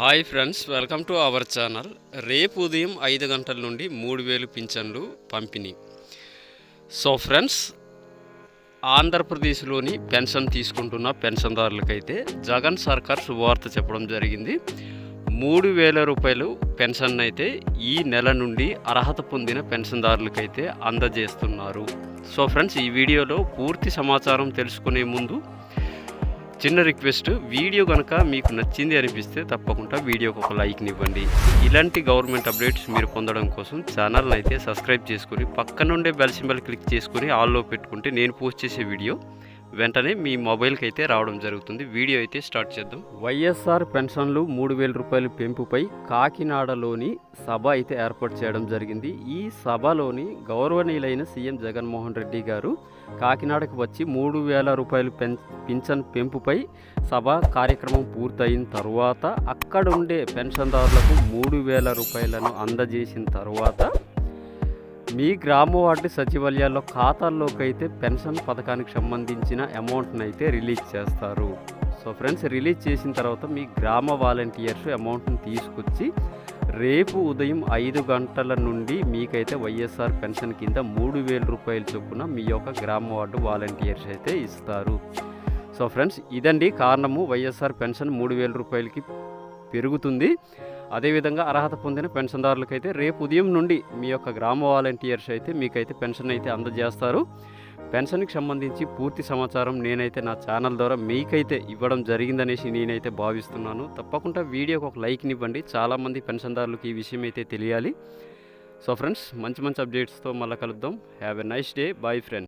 Hi friends welcome to our channel. రేపు ఉదయం ఐదు గంటల నుండి మూడు వేలు పింఛన్లు పంపిణీ. సో ఫ్రెండ్స్ ఆంధ్రప్రదేశ్లోని పెన్షన్ తీసుకుంటున్న పెన్షన్దారులకైతే జగన్ సర్కార్ శుభవార్త చెప్పడం జరిగింది. మూడు వేల రూపాయలు పెన్షన్ అయితే ఈ నెల నుండి అర్హత పొందిన పెన్షన్దారులకైతే అందజేస్తున్నారు. సో ఫ్రెండ్స్ ఈ వీడియోలో పూర్తి సమాచారం తెలుసుకునే ముందు చిన్న రిక్వెస్ట్ వీడియో కనుక మీకు నచ్చింది అనిపిస్తే తప్పకుండా వీడియోకి ఒక లైక్ని ఇవ్వండి. ఇలాంటి గవర్నమెంట్ అప్డేట్స్ మీరు పొందడం కోసం ఛానల్ని అయితే సబ్స్క్రైబ్ చేసుకుని పక్కనుండే బెల్ సింబల్ క్లిక్ చేసుకుని ఆల్లో పెట్టుకుంటే నేను పోస్ట్ చేసే వీడియో వెంటనే మీ మొబైల్కి అయితే రావడం జరుగుతుంది. వీడియో అయితే స్టార్ట్ చేద్దాం. వైఎస్ఆర్ పెన్షన్లు మూడు వేల రూపాయల పెంపుపై కాకినాడలోని సభ అయితే ఏర్పాటు చేయడం జరిగింది. ఈ సభలోని గౌరవనీయులైన సీఎం జగన్మోహన్ రెడ్డి గారు కాకినాడకు వచ్చి మూడు వేల రూపాయలు పెన్ పింఛన్ పెంపుపై సభ కార్యక్రమం పూర్తయిన తర్వాత అక్కడుండే పెన్షన్దారులకు మూడు వేల రూపాయలను అందజేసిన తర్వాత మీ గ్రామ వార్డు సచివాలయాల్లో ఖాతాల్లోకి అయితే పెన్షన్ పథకానికి సంబంధించిన అమౌంట్ని అయితే రిలీజ్ చేస్తారు. సో ఫ్రెండ్స్ రిలీజ్ చేసిన తర్వాత మీ గ్రామ వాలంటీర్స్ అమౌంట్ని తీసుకొచ్చి రేపు ఉదయం ఐదు గంటల నుండి మీకైతే వైఎస్ఆర్ పెన్షన్ కింద మూడు వేల రూపాయల చొప్పున మీ యొక్క గ్రామ వార్డు వాలంటీర్స్ అయితే ఇస్తారు. సో ఫ్రెండ్స్ ఇదండి కారణము. వైఎస్ఆర్ పెన్షన్ మూడు వేల రూపాయలకి పెరుగుతుంది. అదేవిధంగా అర్హత పొందిన పెన్షన్దారులకైతే రేపు ఉదయం నుండి మీ యొక్క గ్రామ వాలంటీర్స్ అయితే మీకైతే పెన్షన్ అయితే అందజేస్తారు. పెన్షన్కి సంబంధించి పూర్తి సమాచారం నేనైతే నా ఛానల్ ద్వారా మీకైతే ఇవ్వడం జరిగిందనేసి నేనైతే భావిస్తున్నాను. తప్పకుండా వీడియోకి ఒక లైక్ని ఇవ్వండి. చాలామంది పెన్షన్దారులకు ఈ విషయం అయితే తెలియాలి. సో ఫ్రెండ్స్ మంచి మంచి అప్డేట్స్తో మళ్ళీ కలుద్దాం. Have a nice day. Bye friends